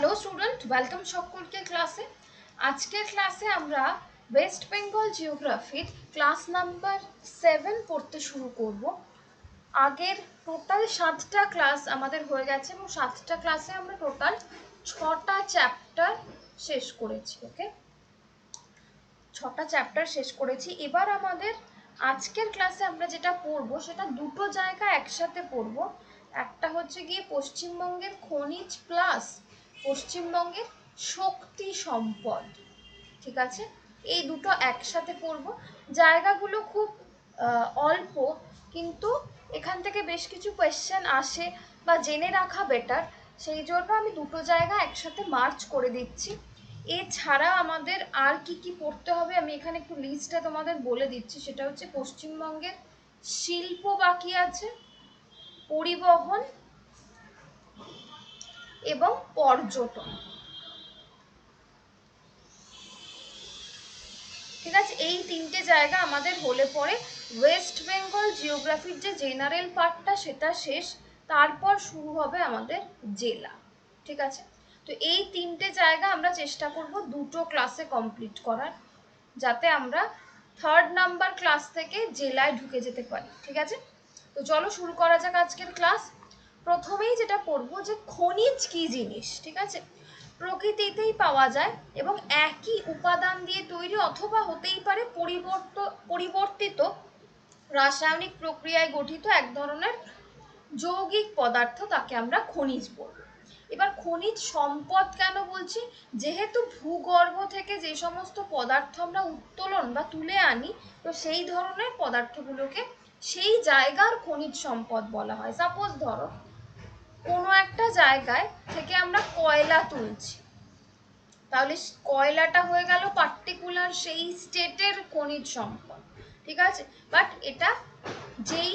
Hello student welcome সকলকে ক্লাসে আজকের ক্লাসে আমরা ওয়েস্ট বেঙ্গল জিওগ্রাফির ক্লাস নাম্বার সেভেন পড়তে শুরু করব। আগের টোটাল সাতটা ক্লাস আমাদের হয়ে গেছে এবং সাতটা ক্লাসে আমরা টোটাল ছটা চ্যাপ্টার শেষ করেছি ওকে ছটা চ্যাপ্টার শেষ করেছি। এবার আমাদের আজকের ক্লাসে আমরা যেটা পড়ব, সেটা দুটো জায়গা একসাথে পড়ব। একটা হচ্ছে গিয়ে পশ্চিমবঙ্গের খনিজ প্লাস পশ্চিমবঙ্গের শক্তি সম্পদ। ঠিক আছে? এই দুটো একসাথে পড়ব জায়গাগুলো খুব অল্প, কিন্তু এখান থেকে বেশ কিছু কোয়েশ্চেন আসে বা জেনে রাখা বেটার সেই জন্য আমি দুটো জায়গা একসাথে মার্চ করে দিচ্ছি। এছাড়া আমাদের আর কি কি পড়তে হবে আমি এখানে একটু লিস্টটা তোমাদের বলে দিচ্ছি। সেটা হচ্ছে পশ্চিমবঙ্গের শিল্প বাকি আছে, পরিবহন এবং পর্যটন। ঠিক আছে, এই তিনটে জায়গা আমাদের হলে পরে। ওয়েস্ট বেঙ্গল জিওগ্রাফির যে জেনারেল পার্টটা সেটা শেষ। তারপর শুরু হবে আমাদের জেলা। ঠিক আছে? তো এই তিনটে জায়গা আমরা চেষ্টা করব দুটো ক্লাসে কমপ্লিট করার, যাতে আমরা থার্ড নাম্বার ক্লাস থেকে জেলায় ঢুকে যেতে পারি। ঠিক আছে? তো চলো শুরু করা যাক আজকের ক্লাস প্রথমেই যেটা পড়ব যে খনিজ কি জিনিস, ঠিক আছে? প্রকৃতিতেই পাওয়া যায় এবং একই উপাদান দিয়ে তৈরি অথবা হতেই পারে পরিবর্ত, পরিবর্তিত রাসায়নিক প্রক্রিয়ায় গঠিত এক ধরনের যৌগিক পদার্থ তাকে আমরা খনিজ বলব এবার খনিজ সম্পদ কেন বলছি? যেহেতু ভূগর্ভ থেকে যে সমস্ত পদার্থ আমরা উত্তোলন বা তুলে আনি, তো সেই ধরনের পদার্থগুলোকে সেই জায়গার খনিজ সম্পদ বলা হয়। সাপোজ ধরো কোনো একটা জায়গায় থেকে আমরা কয়লা তুলছি। তাহলে কয়লাটা হয়ে গেল পার্টিকুলার সেই স্টেটের খনিজ সম্পদ, ঠিক আছে? বাট এটা যেই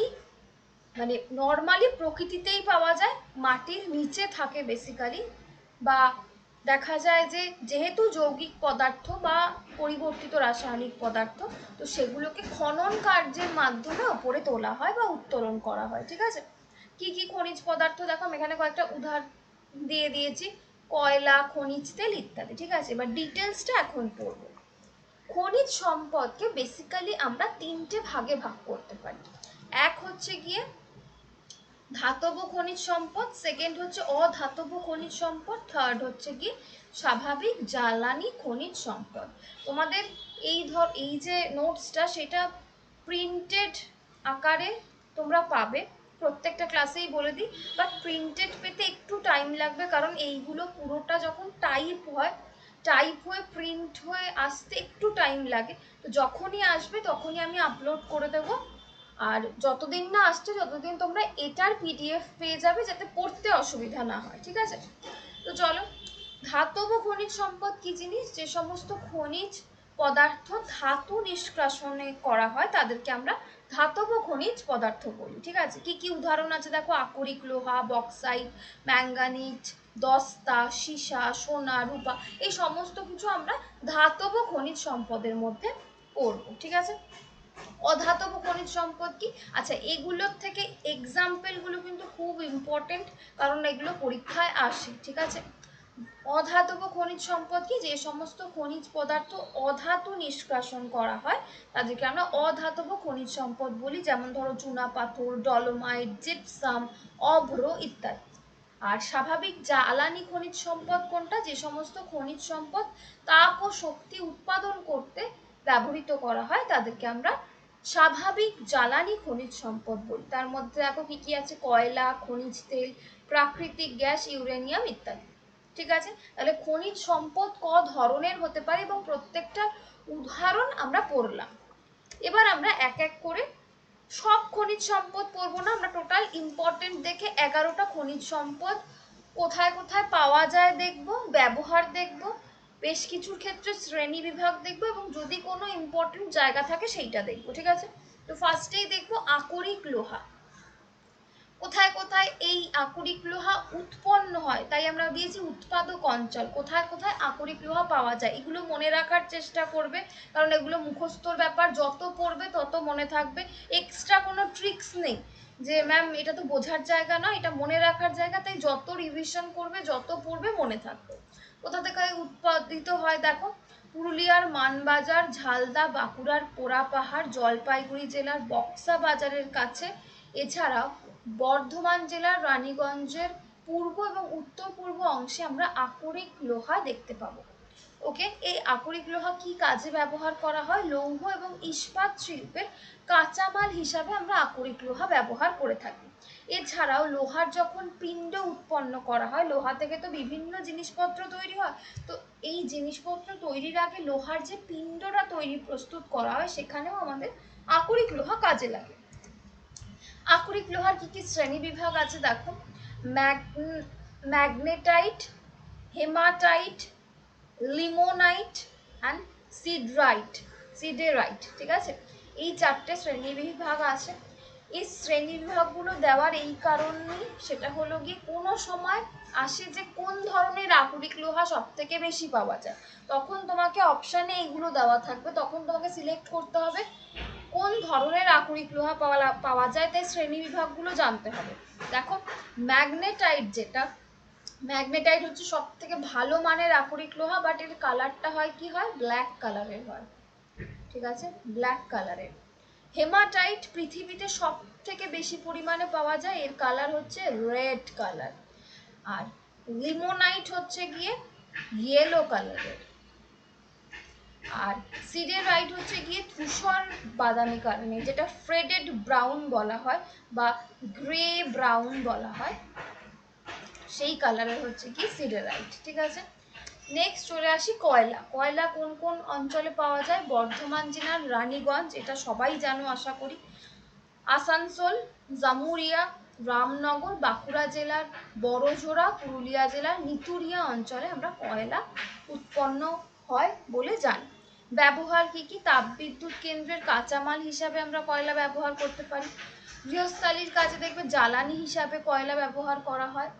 মানে নর্মালি প্রকৃতিতেই পাওয়া যায়, মাটির নিচে থাকে বেসিক্যালি বা দেখা যায় যে যেহেতু যৌগিক পদার্থ বা পরিবর্তিত রাসায়নিক পদার্থ, তো সেগুলোকে খনন কার্যের মাধ্যমে ওপরে তোলা হয় বা উত্তোলন করা হয়, ঠিক আছে? কি কি খনিজ পদার্থ দেখো, আমি এখানে কয়েকটা উদাহরণ দিয়ে দিয়েছি। কয়লা, খনিজ, তেল ইত্যাদি, ঠিক আছে? এবার ডিটেলসটা এখন পড়ব। খনিজ সম্পদকে বেসিক্যালি আমরা তিনটে ভাগে ভাগ করতে পারি। এক হচ্ছে গিয়ে ধাতব খনিজ সম্পদ সেকেন্ড হচ্ছে অধাতব খনিজ সম্পদ থার্ড হচ্ছে কি স্বাভাবিক জ্বালানি খনিজ সম্পদ। তোমাদের এই ধর, এই যে নোটসটা সেটা প্রিন্টেড আকারে তোমরা পাবে। প্রত্যেকটা ক্লাসেই বলে দিই বাট প্রিন্টেড পেতে একটু টাইম লাগবে, কারণ এইগুলো পুরোটা যখন টাইপ হয় টাইপ হয়ে প্রিন্ট হয়ে আসতে একটু টাইম লাগে। তো যখনই আসবে তখনই আমি আপলোড করে দেবো। আর যতদিন না আসছে ততদিন তোমরা এটার পিডিএফ পেয়ে যাবে যাতে পড়তে অসুবিধা না হয়, ঠিক আছে? তো চলো, ধাতব খনিজ সম্পদ কি জিনিস? যে সমস্ত খনিজ পদার্থ ধাতু নিষ্কাশনে করা হয়, তাদেরকে আমরা ধাতব খনিজ পদার্থ বলি, ঠিক আছে? কি কি উদাহরণ আছে দেখো? আকরিক লোহা, বক্সাইট, ম্যাঙ্গানিজ, দস্তা, সীসা, সোনা, রূপা, এই সমস্ত কিছু আমরা ধাতব খনিজ সম্পদের মধ্যে পড়ব, ঠিক আছে? অধাতব খনিজ সম্পদ কি? আচ্ছা এগুলোর থেকে এক্সাম্পলগুলো কিন্তু খুব ইম্পর্টেন্ট কারণ এগুলো পরীক্ষায় আসে, ঠিক আছে? অধাতব খনিজ সম্পদ কি যে সমস্ত খনিজ পদার্থ অধাতু নিষ্কাশন করা হয়, তাদেরকে আমরা অধাতব খনিজ সম্পদ বলি, যেমন ধরো চুনা পাথর, ডলোমাইট, জিপসাম, অভ্র ইত্যাদি। আর স্বাভাবিক জ্বালানি খনিজ সম্পদ কোনটা? যে সমস্ত খনিজ সম্পদ তাপ ও শক্তি উৎপাদন করতে ব্যবহৃত করা হয়, তাদেরকে আমরা স্বাভাবিক জ্বালানি খনিজ সম্পদ বলি। তার মধ্যে দেখো কি কি আছে? কয়লা, খনিজ তেল, প্রাকৃতিক গ্যাস, ইউরেনিয়াম ইত্যাদি। ঠিক আছে? তাহলে খনিজ সম্পদ ক ধরনের হতে পারে এবং প্রত্যেকটা উদাহরণ আমরা পড়লাম। এবার আমরা এক এক করে সব খনিজ সম্পদ পড়ব না, আমরা টোটাল ইম্পর্টেন্ট দেখে এগারোটা খনিজ সম্পদ কোথায় কোথায় পাওয়া যায় দেখব, ব্যবহার দেখব, বেশ কিছুর ক্ষেত্রে শ্রেণি বিভাগ দেখব এবং যদি কোনো ইম্পর্টেন্ট জায়গা থাকে সেইটা দেখব, ঠিক আছে? তো ফার্স্টেই দেখব আকরিক লোহা। কোথায় কোথায় এই আকরিক লোহা উৎপন্ন হয়, তাই আমরা দিয়েছি উৎপাদক অঞ্চল। কোথায় কোথায় আকরিক লোহা পাওয়া যায়, এগুলো মনে রাখার চেষ্টা করবে, কারণ এগুলো মুখস্থর ব্যাপার, যত পড়বে তত মনে থাকবে। এক্সট্রা কোনো ট্রিক্স নেই, যে ম্যাম এটা তো বোঝার জায়গা নয়, এটা মনে রাখার জায়গা, তাই যত রিভিশন করবে, যত পড়বে মনে থাকবে। কোথা থেকে উৎপাদিত হয় দেখো, পুরুলিয়ার মানবাজার, ঝালদা, বাঁকুড়ার পোড়াপাহাড় জলপাইগুড়ি জেলার বক্সা বাজারের কাছে। এছাড়াও বর্ধমান জেলার রানীগঞ্জের পূর্ব এবং উত্তর পূর্ব অংশে আমরা আকরিক লোহা দেখতে পাবো। ওকে এই আকরিক লোহা কি কাজে ব্যবহার করা হয়? লৌহ এবং ইস্পাত শিল্পের কাঁচামাল হিসাবে আমরা আকরিক লোহা ব্যবহার করে থাকি। এছাড়াও লোহার যখন পিণ্ড উৎপন্ন করা হয়, লোহা থেকে তো বিভিন্ন জিনিসপত্র তৈরি হয়, তো এই জিনিসপত্র তৈরির আগে লোহার যে পিণ্ডটা তৈরি প্রস্তুত করা হয়, সেখানেও আমাদের আকরিক লোহা কাজে লাগে। আকরিক লোহার কি কি শ্রেণি বিভাগ আছে দেখো? Magnetite, hematite, limonite and siderite, siderite, ঠিক আছে? এই চারটে শ্রেণি বিভাগ আছে। এই শ্রেণি বিভাগগুলো দেওয়ার এই কারণেই সেটা হলো গিয়ে কোনো সময় আসে যে কোন ধরনের আকরিক লোহা সব থেকে বেশি পাওয়া যায়। তখন তোমাকে অপশানে এইগুলো দেওয়া থাকবে। তখন তোমাকে সিলেক্ট করতে হবে কোন ধরনের আকরিক লোহা পাওয়া পাওয়া যায় তাই শ্রেণি বিভাগগুলো জানতে হবে। দেখো ম্যাগনেটাইট যেটা ম্যাগনেটাইট হচ্ছে সব থেকে ভালো মানের আকরিক লোহা বাট এর কালারটা হয় কি হয়? ব্ল্যাক কালারের হয়। ঠিক আছে? ব্ল্যাক কালারের হেমাটাইট পৃথিবীতে সব থেকে বেশি পরিমাণে পাওয়া যায়, এর কালার হচ্ছে রেড কালার আর লিমোনাইট হচ্ছে গিয়ে ইয়েলো কালারের আর সিডেরাইট হচ্ছে গিয়ে ধূসর বাদামি কারণে, যেটা ফ্রেডেড ব্রাউন বলা হয় বা গ্রে ব্রাউন বলা হয়, সেই কালারের হচ্ছে কি সিডেরাইট ঠিক আছে? নেক্সট চলে আসি কয়লা। কয়লা কোন কোন অঞ্চলে পাওয়া যায়? বর্ধমান জেলার রানীগঞ্জ, এটা সবাই জানো, আশা করি। আসানসোল, জামুরিয়া, রামনগর, বাঁকুড়া জেলার, বড়জোড়া, পুরুলিয়া জেলার নিতুরিয়া অঞ্চলে আমরা কয়লা উৎপন্ন হয় বলে জানি। ব্যবহার কি কি? তাপবিদ্যুৎ কেন্দ্রের কাঁচামাল হিসাবে আমরা কয়লা ব্যবহার করতে পারি। গৃহস্থালির কাজে দেখবে জ্বালানি হিসাবে কয়লা ব্যবহার করা হয়।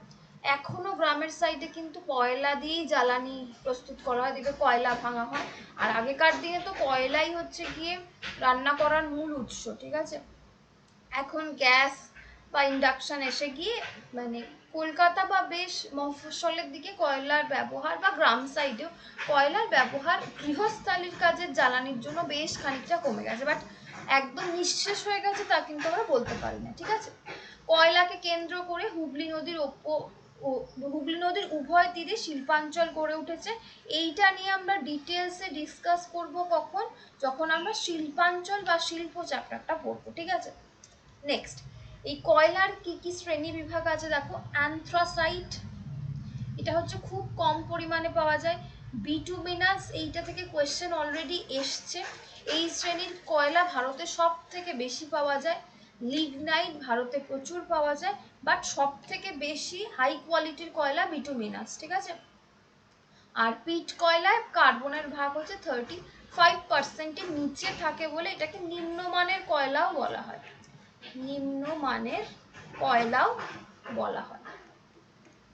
এখনও গ্রামের সাইডে কিন্তু কয়লা দিয়েই জ্বালানি প্রস্তুত করা হয়, দেখবে কয়লা ভাঙা হয়। আর আগেকার দিনে তো কয়লাই হচ্ছে গিয়ে রান্না করার মূল উৎস, ঠিক আছে? এখন গ্যাস বা ইন্ডাকশান এসে গিয়ে মানে কলকাতা বা বেশ মফস্বলের দিকে কয়লার ব্যবহার বা গ্রাম সাইডেও কয়লার ব্যবহার গৃহস্থালির কাজের জ্বালানির জন্য বেশ খানিকটা কমে গেছে বাট একদম নিঃশেষ হয়ে গেছে তা কিন্তু আমরা বলতে পারি না, ঠিক আছে? কয়লাকে কেন্দ্র করে হুগলি নদীর হুগলি নদীর উভয় তীরে শিল্পাঞ্চল গড়ে উঠেছে। এইটা নিয়ে আমরা ডিটেলসে ডিসকাস করব কখন? যখন আমরা শিল্পাঞ্চল বা শিল্প চ্যাপ্টারটা পড়ব, ঠিক আছে? নেক্সট এই কয়লার কি কি শ্রেণি বিভাগ আছে দেখো? অ্যান্থ্রাসাইট এটা হচ্ছে খুব কম পরিমাণে পাওয়া যায়। বিটুমিনাস এইটা থেকে কোয়েশ্চেন অলরেডি এসছে। এই শ্রেণির কয়লা ভারতে সব থেকে বেশি পাওয়া যায়? লিগনাইট ভারতে প্রচুর পাওয়া যায় বাট সব থেকে বেশি হাই কোয়ালিটির কয়লা বিটুমিনাস ঠিক আছে? আর পিট কয়লায় কার্বনের ভাগ হচ্ছে থার্টি ফাইভ পার্সেন্টের নিচে থাকে বলে এটাকে নিম্নমানের কয়লাও বলা হয়। নিম্নমানের কয়লাও বলা হয়।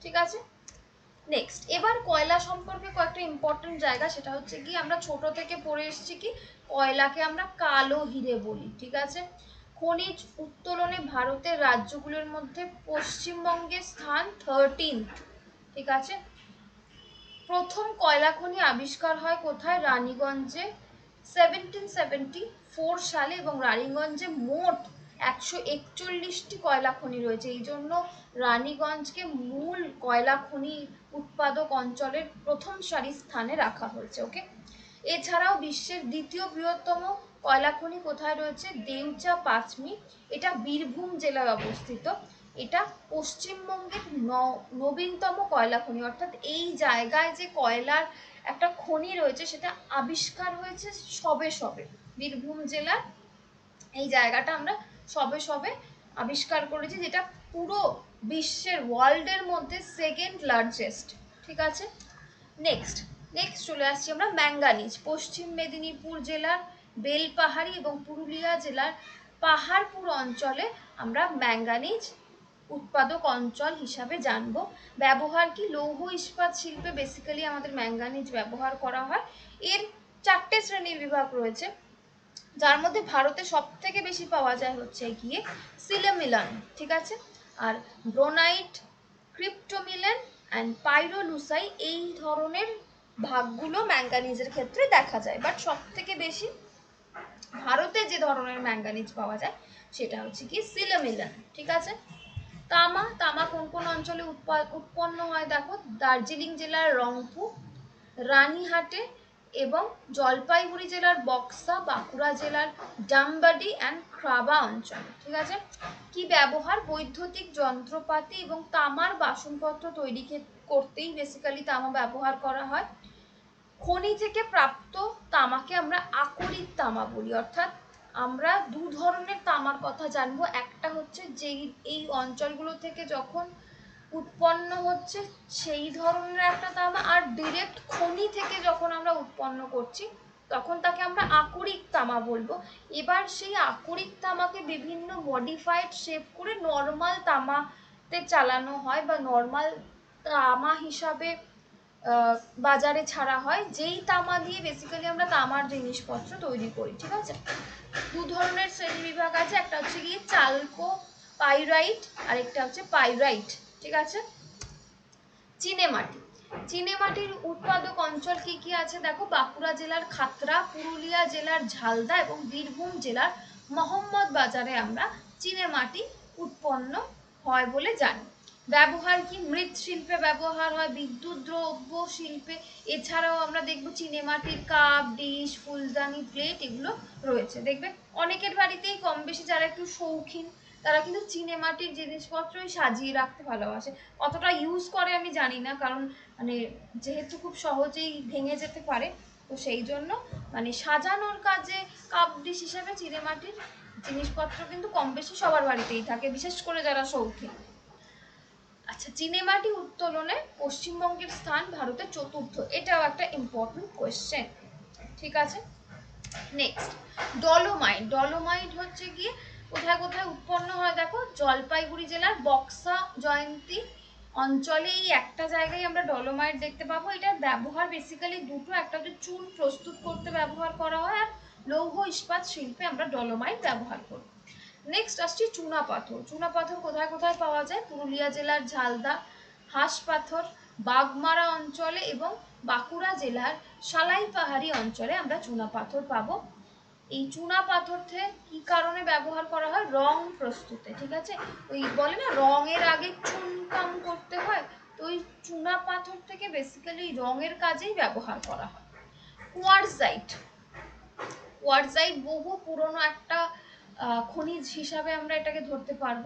ঠিক আছে? নেক্সট এবার কয়লা সম্পর্কে কয়েকটা ইম্পর্টেন্ট জায়গা, সেটা হচ্ছে কি, আমরা ছোট থেকে পড়ে এসেছি কি, কয়লাকে আমরা কালো হিরে বলি, ঠিক আছে? খনিজ উত্তোলনে ভারতের রাজ্যগুলোর মধ্যে পশ্চিমবঙ্গের স্থান থার্টিন ঠিক আছে? প্রথম কয়লা খনি আবিষ্কার হয় কোথায়? রানীগঞ্জে সেভেন্টিন সেভেন্টি ফোর সালে এবং রানীগঞ্জে মোট একশো একচল্লিশটি কয়লা খনি রয়েছে। এই জন্য রানীগঞ্জকে মূল কয়লা খনি উৎপাদক অঞ্চলের প্রথম সারি স্থানে রাখা হয়েছে ওকে এছাড়াও বিশ্বের দ্বিতীয় বৃহত্তম কয়লা খনি কোথায় রয়েছে? দেউচা, পাঁচমি। এটা বীরভূম জেলায় অবস্থিত। এটা পশ্চিমবঙ্গের নবীনতম কয়লা খনি। অর্থাৎ এই জায়গায় যে কয়লার একটা খনি রয়েছে, সেটা আবিষ্কার হয়েছে সবে সবে। বীরভূম জেলার এই জায়গাটা আমরা সবে সবে আবিষ্কার করেছি, যেটা পুরো বিশ্বের ওয়ার্ল্ডের মধ্যে সেকেন্ড লার্জেস্ট ঠিক আছে? নেক্সট নেক্সট চলে আসছি আমরা ম্যাঙ্গানিজ, পশ্চিম মেদিনীপুর জেলার বেলপাহাড়ি এবং পুরুলিয়া জেলার পাহাড়পুর অঞ্চলে আমরা ম্যাঙ্গানিজ উৎপাদক অঞ্চল হিসাবে জানব। ব্যবহার কি? লৌহ ইস্পাত শিল্পে বেসিক্যালি আমাদের ম্যাঙ্গানিজ ব্যবহার করা হয়। এর চারটে শ্রেণির বিভাগ রয়েছে। যার মধ্যে ভারতে সব থেকে বেশি পাওয়া যায় হচ্ছে গিয়ে সিলেমিলান, ঠিক আছে? আর ব্রোনাইট, ক্রিপ্টোমিলেন অ্যান্ড পাইরোলুসাই এই ধরনের ভাগগুলো ম্যাঙ্গানিজের ক্ষেত্রে দেখা যায়। বাট সব থেকে বেশি ভারতে যে ধরনের ম্যাঙ্গানিজ পাওয়া যায় সেটা হচ্ছে কি সিলেমিলান, ঠিক আছে? তামা তামা কোন কোন অঞ্চলে উৎপন্ন হয় দেখো? দার্জিলিং জেলার রংপুর, রানীহাটে এবং জলপাইগুড়ি জেলার বক্সা, বাঁকুড়া জেলার ডাম্বাডি অ্যান্ড ক্রাবা অঞ্চল, ঠিক আছে? কি ব্যবহার? বৈদ্যুতিক যন্ত্রপাতি এবং তামার বাসনপত্র তৈরি করতেই বেসিক্যালি তামা ব্যবহার করা হয়। খনি থেকে প্রাপ্ত তামাকে আমরা আকরিক তামা বলি, অর্থাৎ আমরা দু ধরনের তামার কথা জানব। একটা হচ্ছে যেই, এই অঞ্চলগুলো থেকে যখন উৎপন্ন হচ্ছে সেই ধরনের একটা তামা, আর ডিরেক্ট খনি থেকে যখন আমরা উৎপন্ন করছি, তখন তাকে আমরা আকরিক তামা বলব। এবার সেই আকরিক তামাকে বিভিন্ন মডিফাইড শেপ করে নর্মাল তামাতে চালানো হয় বা নর্মাল তামা হিসাবে বাজারে ছাড়া হয়। যেই তামা দিয়ে বেসিক্যালি আমরা তামার জিনিসপত্র তৈরি করি, ঠিক আছে? দু ধরনের শ্রেণি বিভাগ আছে। একটা হচ্ছে গিয়ে চালকো পাইরাইট আর একটা হচ্ছে পাইরাইট। ঠিক আছে? চিনেমাটি। চিনেমাটির উৎপাদক অঞ্চল কি কি আছে? দেখো, বাঁকুড়া জেলার খাতরা পুরুলিয়া জেলার ঝালদা এবং বীরভূম জেলার মোহাম্মদ বাজারে আমরা চিনেমাটি উৎপন্ন হয় বলে জানি। ব্যবহার কি? মৃৎশিল্পে ব্যবহার হয়, বিদ্যুৎ, দ্রব্য শিল্পে। এছাড়াও আমরা দেখব চিনেমাটির কাপ, ডিশ, ফুলদানি, প্লেট এগুলো রয়েছে। দেখবে অনেকের বাড়িতেই কম বেশি যারা একটু শৌখিন তারা কিন্তু চিনেমাটির জিনিসপত্রই সাজিয়ে রাখতে ভালোবাসে। অতটা ইউজ করে আমি জানি না, কারণ মানে যেহেতু খুব সহজেই ভেঙে যেতে পারে, তো সেই জন্য মানে সাজানোর কাজে কাপ ডিশ হিসাবে চিনেমাটির জিনিসপত্র কিন্তু কম বেশি সবার বাড়িতেই থাকে, বিশেষ করে যারা শৌখিন আচ্ছা চিনেমাটি উত্তোলনে পশ্চিমবঙ্গের স্থান ভারতের চতুর্থ, এটাও একটা ইম্পর্টেন্ট কোয়েশ্চেন ঠিক আছে? নেক্সট ডলোমাইট ডলোমাইট হচ্ছে গিয়ে কোথায় কোথায় উৎপন্ন হয় দেখো? জলপাইগুড়ি জেলার বক্সা জয়ন্তী অঞ্চলে এই একটা জায়গায় আমরা ডলোমাইট দেখতে পাবো। এটার ব্যবহার বেসিক্যালি দুটো, একটা হচ্ছে চুন প্রস্তুত করতে ব্যবহার করা হয় আর লৌহ ইস্পাত শিল্পে আমরা ডলোমাইট ব্যবহার করি। নেক্সট আসছি চুনা পাথর। চুনা পাথর কোথায় কোথায় পাওয়া যায়? পুরুলিয়া জেলার ঝালদা, হাঁস পাথর, বাগমারা অঞ্চলে এবং বাঁকুড়া জেলার সালাই পাহাড়ি অঞ্চলে আমরা চুনা পাথর পাবো। এই চুনা পাথরকে কি কারণে ব্যবহার করা হয়? রং প্রস্তুতে, ঠিক আছে? ওই বলে না, রঙের আগে চুনকাম করতে হয়, তো ওই চুনা পাথর থেকে বেসিক্যালি রঙের কাজেই ব্যবহার করা হয়। কোয়ারজাইট কোয়ারজাইট বহু পুরনো একটা খনিজ হিসাবে আমরা এটাকে ধরতে পারব।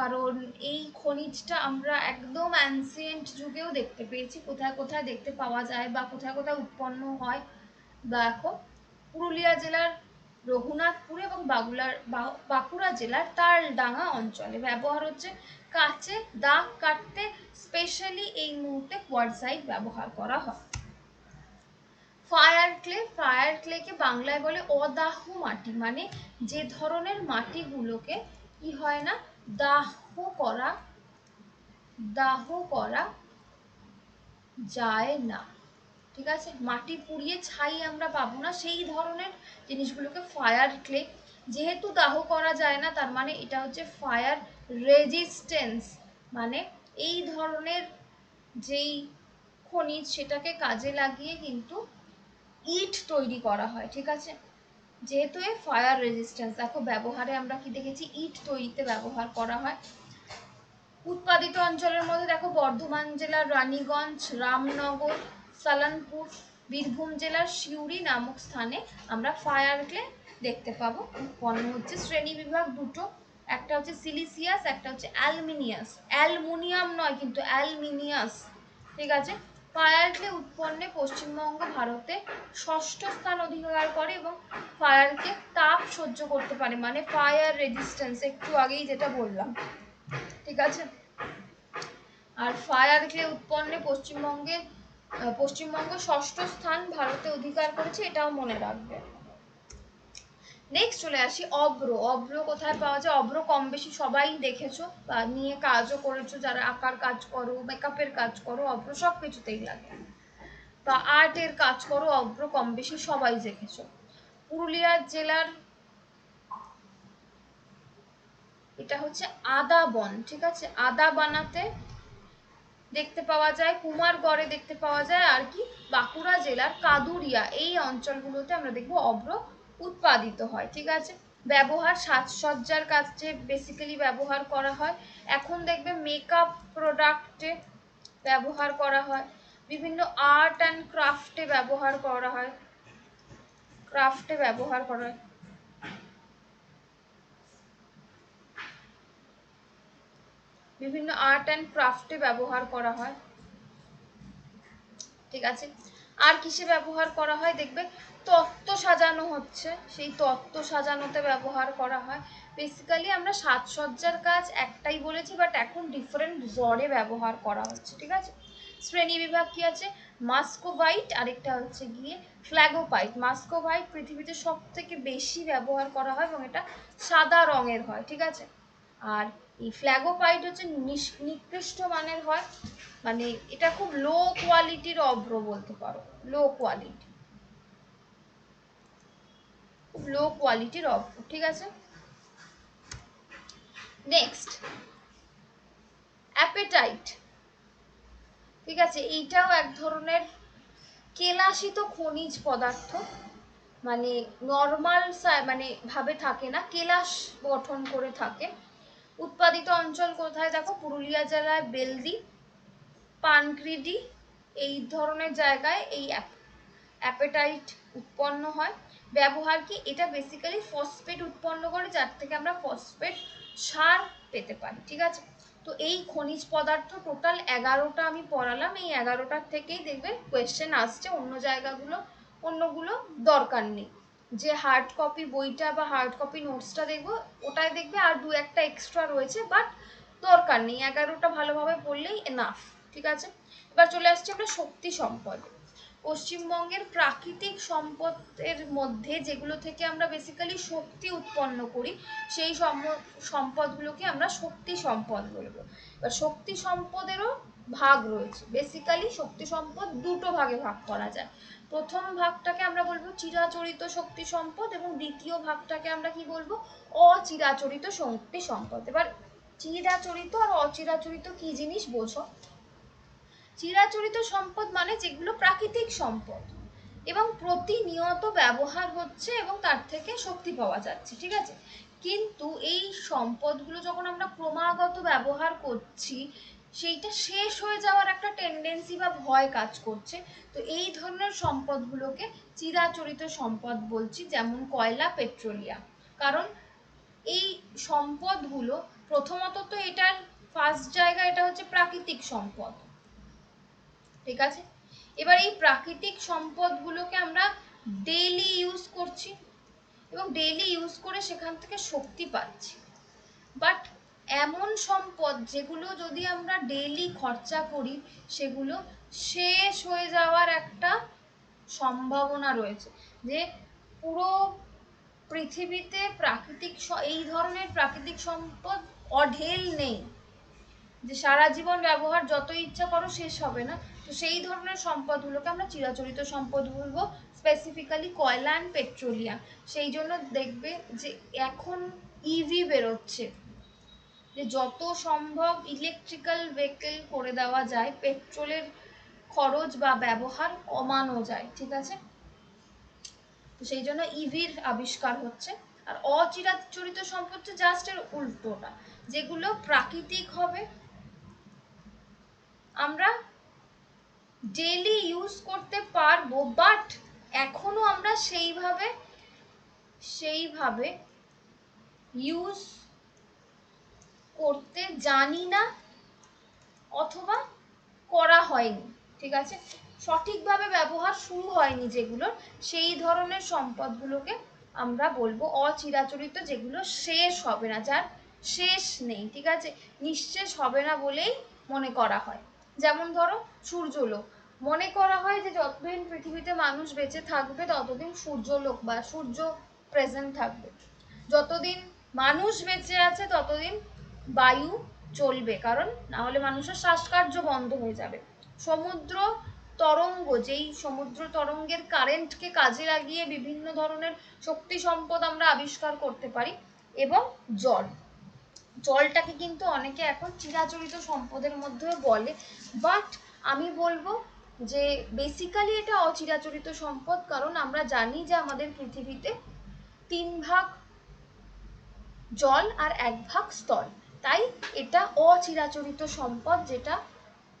কারণ এই খনিজটা আমরা একদম অ্যানসিয়েন্ট যুগেও দেখতে পেয়েছি। কোথায় কোথায় দেখতে পাওয়া যায় বা কোথায় কোথায় উৎপন্ন হয় দেখো পুরুলিয়া জেলার রঘুনাথপুর এবং বাগুলার বাঁকুড়া জেলার তালডাঙ্গা অঞ্চলে। ব্যবহার হচ্ছে কাচে দাগ কাটতে স্পেশালি এই মুহূর্তে কোয়ারসাইট ব্যবহার করা হয়। ফায়ার ক্লে ফায়ার ক্লেকে বাংলায় বলে অদাহ মাটি। মানে যে ধরনের মাটিগুলোকে কি হয় না, দাহ করা দাহ করা যায় না। ঠিক আছে? মাটি পুড়িয়ে ছাই আমরা পাবো না। সেই ধরনের জিনিসগুলোকে ফায়ার ক্লে যেহেতু দাহ করা যায় না, তার মানে এটা হচ্ছে ফায়ার রেজিস্ট্যান্স মানে এই ধরনের যেই খনিজ, সেটাকে কাজে লাগিয়ে কিন্তু ইট তৈরি করা হয়, ঠিক আছে? যেহেতু এ ফায়ার রেজিস্ট্যান্স দেখো, ব্যবহারে আমরা কি দেখেছি? ইট তৈরিতে ব্যবহার করা হয়। উৎপাদিত অঞ্চলের মধ্যে দেখো, বর্ধমান জেলার রানীগঞ্জ, রামনগর সালানপুর বীরভূম জেলার সিউড়ি নামক স্থানে আমরা ফায়ার ক্লে দেখতে পাবো। উৎপন্ন হচ্ছে শ্রেণি বিভাগ দুটো। একটা হচ্ছে সিলিসিয়াস একটা হচ্ছে অ্যালমিনিয়াস অ্যালমোনিয়াম নয় কিন্তু অ্যালমিনিয়াস ঠিক আছে? ফায়ার ক্লে উৎপন্নে পশ্চিমবঙ্গ ভারতে ষষ্ঠ স্থান অধিকার করে এবং ফায়ারকে তাপ সহ্য করতে পারে মানে ফায়ার রেজিস্ট্যান্স একটু আগেই যেটা বললাম। ঠিক আছে? আর ফায়ার ক্লে উৎপন্নে পশ্চিমবঙ্গে পশ্চিমবঙ্গ ষষ্ঠ স্থান ভারতে অধিকার করেছে, এটাও মনে রাখবে। নেক্সট চলে আসি অব্র অব্র কোথায় পাওয়া যায়? অব্র কম বেশি সবাই দেখেছ বা নিয়ে কাজও করেছ, যারা আঁকার কাজ করো মেকআপের কাজ করো অব্র সব কিছুতেই লাগে। বা আর্টের কাজ করো অব্র কম বেশি সবাই দেখেছ। পুরুলিয়া জেলার এটা হচ্ছে আদা বন ঠিক আছে? আদা বানাতে দেখতে পাওয়া যায়, কুমারগড়ে দেখতে পাওয়া যায়, আর কি বাঁকুড়া জেলার কাদুরিয়া, এই অঞ্চলগুলোতে আমরা দেখব অভ্র উৎপাদিত হয়, ঠিক আছে? ব্যবহার সাজসজ্জার কাজে বেসিক্যালি ব্যবহার করা হয়। এখন দেখবে মেকআপ প্রোডাক্টে ব্যবহার করা হয়, বিভিন্ন আর্ট অ্যান্ড ক্রাফটে ব্যবহার করা হয় ক্রাফটে ব্যবহার করা হয়। বিভিন্ন আর্ট অ্যান্ড ক্রাফটে ব্যবহার করা হয়। ঠিক আছে? আর কিসে ব্যবহার করা হয়? দেখবে তত্ত্ব সাজানো হচ্ছে। সেই তত্ত্ব সাজানোতে ব্যবহার করা হয়। বেসিক্যালি আমরা সাজসজ্জার কাজ একটাই বলেছি বাট এখন ডিফারেন্ট জরে ব্যবহার করা হচ্ছে। ঠিক আছে? শ্রেণি বিভাগ কি আছে? মাস্কোভাইট আরেকটা হচ্ছে গিয়ে ফ্ল্যাগোপাইট মাস্কোভাইট পৃথিবীতে সব থেকে বেশি ব্যবহার করা হয় এবং এটা সাদা রঙের হয়। ঠিক আছে? আর এই ফ্ল্যাগোপাইট হচ্ছে নিকৃষ্ট মানের হয়। মানে এটা খুব লো কোয়ালিটির অভ্র বলতে পারো। লো কোয়ালিটি খুব লো কোয়ালিটির অভ্র, ঠিক আছে? নেক্সট অ্যাপেটাইট ঠিক আছে, এইটাও এক ধরনের কেলাসিত খনিজ পদার্থ। মানে নর্মাল মানে ভাবে থাকে না, কেলাস গঠন করে থাকে। উৎপাদিত অঞ্চল কোথায়? দেখো, পুরুলিয়া জেলায় বেলদি, পানক্রিডি, এই ধরনের জায়গায় এই অ্যাপেটাইট উৎপন্ন হয়। ব্যবহার কি? এটা বেসিক্যালি ফসফেট উৎপন্ন করে, যার থেকে আমরা ফসফেট সার পেতে পারি, ঠিক আছে? তো এই খনিজ পদার্থ টোটাল এগারোটা আমি পড়ালাম, এই এগারোটার থেকেই দেখবে কোয়েশ্চেন আসছে, অন্য জায়গাগুলো, অন্যগুলো দরকার নেই। যে হার্ড কপি বইটা বা হার্ড কপি নোটসটা দেখব, ওটাই দেখবে আর দু একটা এক্সট্রা রয়েছে বাট দরকার নেই। এগারোটা ভালোভাবে পড়লেই এনাফ ঠিক আছে? এবার চলে আসছে আমরা শক্তি সম্পদ। পশ্চিমবঙ্গের প্রাকৃতিক সম্পদের মধ্যে যেগুলো থেকে আমরা বেসিক্যালি শক্তি উৎপন্ন করি, সেই সম্পদগুলোকে আমরা শক্তি সম্পদ বলব। এবার শক্তি সম্পদেরও ভাগ রয়েছে। বেসিক্যালি শক্তি সম্পদ দুটো ভাগে ভাগ করা যায়। প্রথম ভাগটাকে আমরা বলব চিরাচরিত শক্তি সম্পদ এবং দ্বিতীয় ভাগটাকে আমরা কি বলব? অচিরাচরিত শক্তি সম্পদ। এবার চিরাচরিত আর অচিরাচরিত কি জিনিস বোঝো? চিরাচরিত সম্পদ মানে যেগুলো প্রাকৃতিক সম্পদ এবং প্রতিনিয়ত ব্যবহার হচ্ছে এবং তার থেকে শক্তি পাওয়া যাচ্ছে, ঠিক আছে? কিন্তু এই সম্পদগুলো যখন আমরা ক্রমাগত ব্যবহার করছি সেইটা শেষ হয়ে যাওয়ার একটা টেন্ডেন্সি বা ভয় কাজ করছে। তো এই ধরনের সম্পদগুলোকে চিরাচরিত সম্পদ বলছি, যেমন কয়লা, পেট্রোলিয়াম। কারণ এই সম্পদগুলো প্রথমত তো এটার ফার্স্ট জায়গা এটা হচ্ছে প্রাকৃতিক সম্পদ। ঠিক আছে? এবার এই প্রাকৃতিক সম্পদগুলোকে আমরা ডেইলি ইউজ করছি এবং ডেইলি ইউজ করে সেখান থেকে শক্তি পাচ্ছি। বাট এমন সম্পদ যেগুলো যদি আমরা ডেইলি খরচা করি, সেগুলো শেষ হয়ে যাওয়ার একটা সম্ভাবনা রয়েছে যে পুরো পৃথিবীতে প্রাকৃতিক এই ধরনের প্রাকৃতিক সম্পদ অঢেল নেই। যে সারা জীবন ব্যবহার যত ইচ্ছা করো শেষ হবে না। তো সেই ধরনের সম্পদগুলোকে আমরা চিরাচরিত সম্পদ বলব স্পেসিফিক্যালি কয়লা অ্যান্ড পেট্রোলিয়াম সেই জন্য দেখবে যে এখন ইভি e বেরোচ্ছে। যে যত সম্ভব ইলেকট্রিক্যাল ভেহিকেল করে দেওয়া যায় পেট্রোলের খরচ বা ব্যবহার কমানো যায়, ঠিক আছে? তো সেই জন্য ইভির e আবিষ্কার হচ্ছে। আর অচিরাচরিত সম্পদ জাস্ট এর উল্টোটা, যেগুলো প্রাকৃতিক হবে। আমরা ডেলি ইউজ করতে পারব বাট এখনও আমরা সেইভাবে সেইভাবে ইউজ করতে জানি না অথবা করা হয়নি, ঠিক আছে? সঠিকভাবে ব্যবহার শুরু হয়নি যেগুলোর সেই ধরনের সম্পদগুলোকে আমরা বলব অচিরাচরিত যেগুলো শেষ হবে না, যার শেষ নেই, ঠিক আছে? নিঃশেষ হবে না বলেই মনে করা হয়। যেমন ধরো সূর্যলোক, মনে করা হয় যে যতদিন পৃথিবীতে মানুষ বেঁচে থাকবে, ততদিন সূর্যলোক বা সূর্য প্রেজেন্ট থাকবে। যতদিন মানুষ বেঁচে আছে, ততদিন বায়ু চলবে, কারণ না হলে মানুষের শ্বাসকার্য বন্ধ হয়ে যাবে। সমুদ্র তরঙ্গ, যেই সমুদ্র তরঙ্গের কারেন্টকে কাজে লাগিয়ে বিভিন্ন ধরনের শক্তি সম্পদ আমরা আবিষ্কার করতে পারি, এবং জল। জলটাকে কিন্তু অনেকে এখন চিরাচরিত সম্পদের মধ্যে বলে বাট আমি বলব যে বেসিক্যালি এটা অচিরাচরিত সম্পদ, কারণ আমরা জানি যে আমাদের পৃথিবীতে তিন ভাগ জল আর এক ভাগ স্থল। তাই এটা অচিরাচরিত সম্পদ যেটা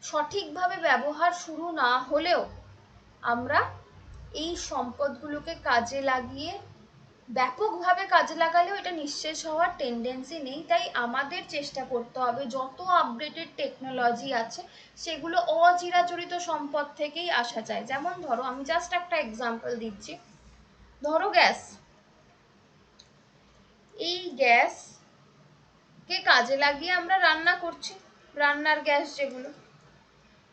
সঠিকভাবে ব্যবহার শুরু না হলেও আমরা এই সম্পদগুলোকে কাজে লাগিয়ে ব্যাপকভাবে কাজে লাগালেও এটা নিঃশেষ হওয়ার টেন্ডেন্সি নেই। তাই আমাদের চেষ্টা করতে হবে, যত আপডেটেড টেকনোলজি আছে, সেগুলো অচিরাচরিত সম্পদ থেকেই আসা যায়। যেমন ধরো, আমি জাস্ট একটা এক্সাম্পল দিচ্ছি। ধরো গ্যাস এই গ্যাস কে কাজে লাগিয়ে আমরা রান্না করছি, রান্নার গ্যাস যেগুলো।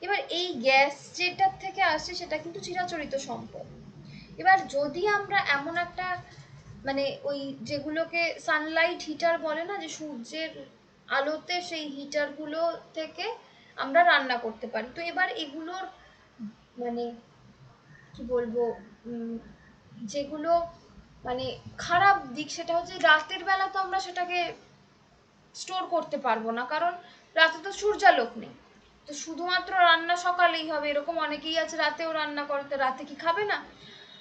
এবার এই গ্যাস যেটার থেকে আসে সেটা কিন্তু চিরাচরিত সম্পদ। এবার যদি আমরা এমন একটা মানে ওই যেগুলোকে সানলাইট হিটার বলে না, যে সূর্যের আলোতে সেই হিটারগুলো থেকে আমরা রান্না করতে পারি। তো এবার এগুলোর মানে কি বলব যেগুলো মানে খারাপ দিক সেটা হচ্ছে রাতের বেলা তো আমরা সেটাকে স্টোর করতে পারব না, কারণ রাতে তো সূর্যালোক নেই। তো শুধুমাত্র রান্না সকালেই হবে, এরকম অনেকেই আছে রাতেও রান্না করতে রাতে কি খাবে না?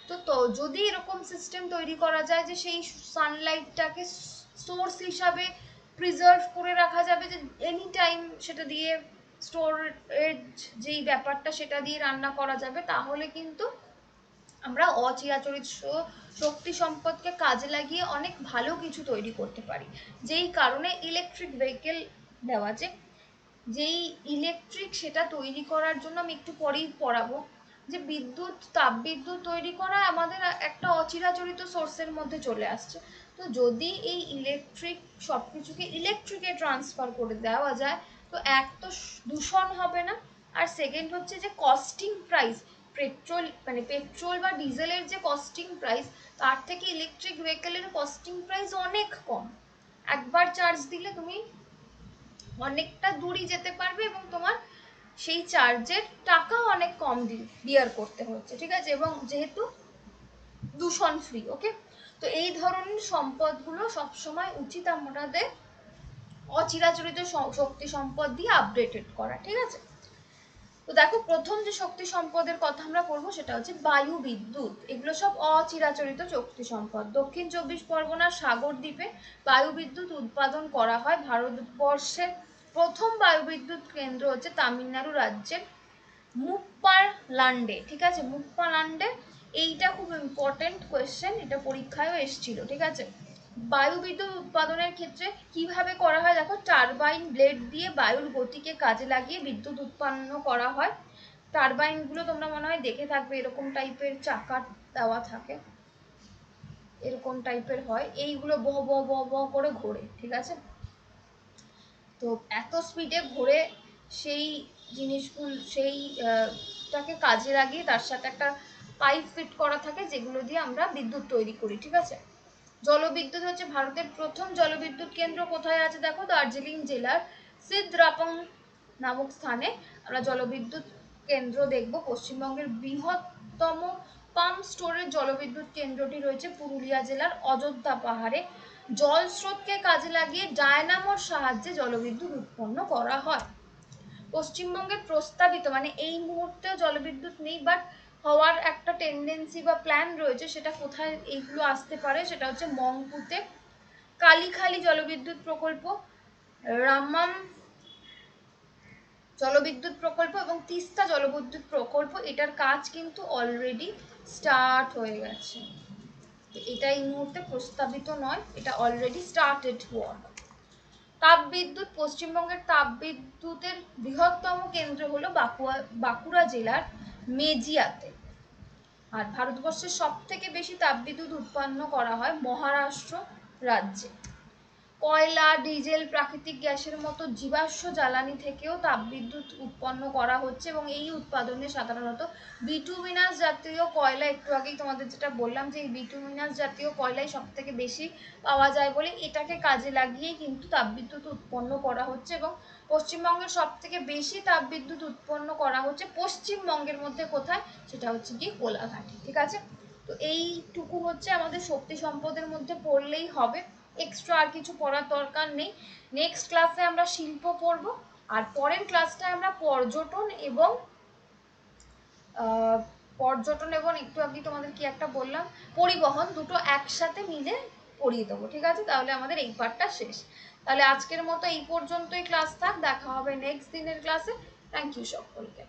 তো তো, যদি এরকম সিস্টেম তৈরি করা যায় যে সেই সানলাইটটাকে সোর্স হিসাবে প্রিজার্ভ করে রাখা যাবে, যে এনি টাইম সেটা দিয়ে স্টোরেজ যেই ব্যাপারটা সেটা দিয়ে রান্না করা যাবে, তাহলে কিন্তু আমরা অচিরাচরিত শক্তি সম্পদকে কাজে লাগিয়ে অনেক ভালো কিছু তৈরি করতে পারি। যেই কারণে ইলেকট্রিক ভেহিকেল দেওয়া যে, যেই ইলেকট্রিক সেটা তৈরি করার জন্য আমি একটু পরেই পড়াবো। যে বিদ্যুৎ, তাপবিদ্যুৎ তৈরি করা আমাদের একটা অচিরাচরিত সোর্সের মধ্যে চলে আসছে। তো যদি এই ইলেকট্রিক সব কিছুকে ইলেকট্রিকে ট্রান্সফার করে দেওয়া যায়, তো এক তো দূষণ হবে না। আর সেকেন্ড হচ্ছে যে কস্টিং প্রাইস পেট্রোল মানে পেট্রোল বা ডিজেলের যে কস্টিং প্রাইস তার থেকে ইলেকট্রিক ভেহিকেলের কস্টিং প্রাইস অনেক কম। একবার চার্জ দিলে তুমি অনেকটা দূরই যেতে পারবে এবং তোমার সেই চার্জের টাকা অনেক কম বিয়ার করতে হচ্ছে, ঠিক আছে? এবং যেহেতু দূষণ ফ্রি ওকে তো এই ধরনের সম্পদগুলো সবসময় উচিত আমাদের অচিরাচরিত শক্তি সম্পদ দিয়ে আপডেটেড করা, ঠিক আছে? তো দেখো, প্রথম যে শক্তি সম্পদের কথা আমরা পড়ব সেটা হচ্ছে বায়ু বিদ্যুৎ। এগুলো সব অচিরাচরিত শক্তি সম্পদ। দক্ষিণ চব্বিশ পরগনার সাগর দ্বীপে বায়ু বিদ্যুৎ উৎপাদন করা হয় ভারতবর্ষের প্রথম বায়ু বিদ্যুৎ কেন্দ্র হচ্ছে তামিলনাড়ু রাজ্যের মুপ্পালান্ডে ঠিক আছে? মুপ্পালান্ডে এইটা খুব ইম্পর্টেন্ট কোয়েশ্চেন এটা পরীক্ষায়ও এসেছিল, ঠিক আছে? বায়ু বিদ্যুৎ উৎপাদনের ক্ষেত্রে কীভাবে করা হয়? দেখো টারবাইন ব্লেড দিয়ে বায়ুর গতিকে কাজে লাগিয়ে বিদ্যুৎ উৎপন্ন করা হয়। টারবাইনগুলো তোমরা মনে হয় দেখে থাকবে, এরকম টাইপের চাকা দেওয়া থাকে। এরকম টাইপের হয়। এইগুলো বহ বহ বহ বহ করে ঘোরে, ঠিক আছে? তো এত স্পিডে ঘোরে সেই জিনিসগুলো সেইটাকে কাজে লাগিয়ে তার সাথে একটা পাইপ ফিট করা থাকে, যেগুলো দিয়ে আমরা বিদ্যুৎ তৈরি করি, ঠিক আছে? জলবিদ্যুৎ হচ্ছে ভারতের প্রথম জলবিদ্যুৎ কেন্দ্র। কোথায় আছে দেখো? দার্জিলিং জেলার সিদ্রাপং নামক স্থানে আমরা জলবিদ্যুৎ কেন্দ্র দেখব। পশ্চিমবঙ্গের বৃহত্তম পাম্প স্টোরের জলবিদ্যুৎ কেন্দ্রটি রয়েছে পুরুলিয়া জেলার অযোধ্যা পাহাড়ে। জল স্রোতকে কাজে লাগিয়ে ডায়নামোর সাহায্যে জলবিদ্যুৎ উৎপন্ন করা হয়। পশ্চিমবঙ্গের প্রস্তাবিত মানে এই মুহূর্তেও জলবিদ্যুৎ নেই বাট হওয়ার একটা টেন্ডেন্সি বা প্ল্যান রয়েছে সেটা কোথায় এইগুলো আসতে পারে, সেটা হচ্ছে মংপুতে কালীখালী জলবিদ্যুৎ প্রকল্প রামাম জলবিদ্যুৎ প্রকল্প এবং তিস্তা জলবিদ্যুৎ প্রকল্প, এটার কাজ কিন্তু অলরেডি স্টার্ট হয়ে গেছে। এটা এই মুহূর্তে প্রস্তাবিত নয়, এটা অলরেডি স্টার্টেড ওয়ার্ক তাপবিদ্যুৎ, পশ্চিমবঙ্গের তাপবিদ্যুতের বৃহত্তম কেন্দ্র হলো বাঁকুড়া বাঁকুড়া জেলার মেজিয়াতে। আর ভারতবর্ষের সব থেকে বেশি তাপবিদ্যুৎ উৎপন্ন করা হয় মহারাষ্ট্র রাজ্যে। কয়লা, ডিজেল, প্রাকৃতিক গ্যাসের মতো জীবাশ্ম জ্বালানি থেকেও তাপবিদ্যুৎ উৎপন্ন করা হচ্ছে এবং এই উৎপাদনে সাধারণত বিটুমিনাস জাতীয় কয়লা, একটু আগেই তোমাদের যেটা বললাম যে এই বিটুমিনাস জাতীয় কয়লাই সব থেকে বেশি পাওয়া যায় বলে এটাকে কাজে লাগিয়েই কিন্তু তাপবিদ্যুৎ উৎপন্ন করা হচ্ছে এবং পশ্চিমবঙ্গের সব থেকে বেশি তাপবিদ্যুৎ উৎপন্ন করা হচ্ছে পশ্চিমবঙ্গের মধ্যে কোথায়? সেটা হচ্ছে কি কোলাঘাটে, ঠিক আছে? তো এইটুকু হচ্ছে আমাদের শক্তি সম্পদের মধ্যে পড়লেই হবে। এক্সট্রা আর কিছু পড়ার দরকার নেই। নেক্সট ক্লাসে আমরা শিল্প পড়ব, আর পরের ক্লাসটায় আমরা পর্যটন এবং পর্যটন এবং একটু আগে তোমাদের কি একটা বললাম? পরিবহন দুটো একসাথে মিলে পড়িয়ে দেবো, ঠিক আছে? তাহলে আমাদের এই পার্টটা শেষ। তাহলে আজকের মতো এই পর্যন্তই ক্লাস থাক, দেখা হবে নেক্সট দিনের ক্লাসে থ্যাংক ইউ সকলকে।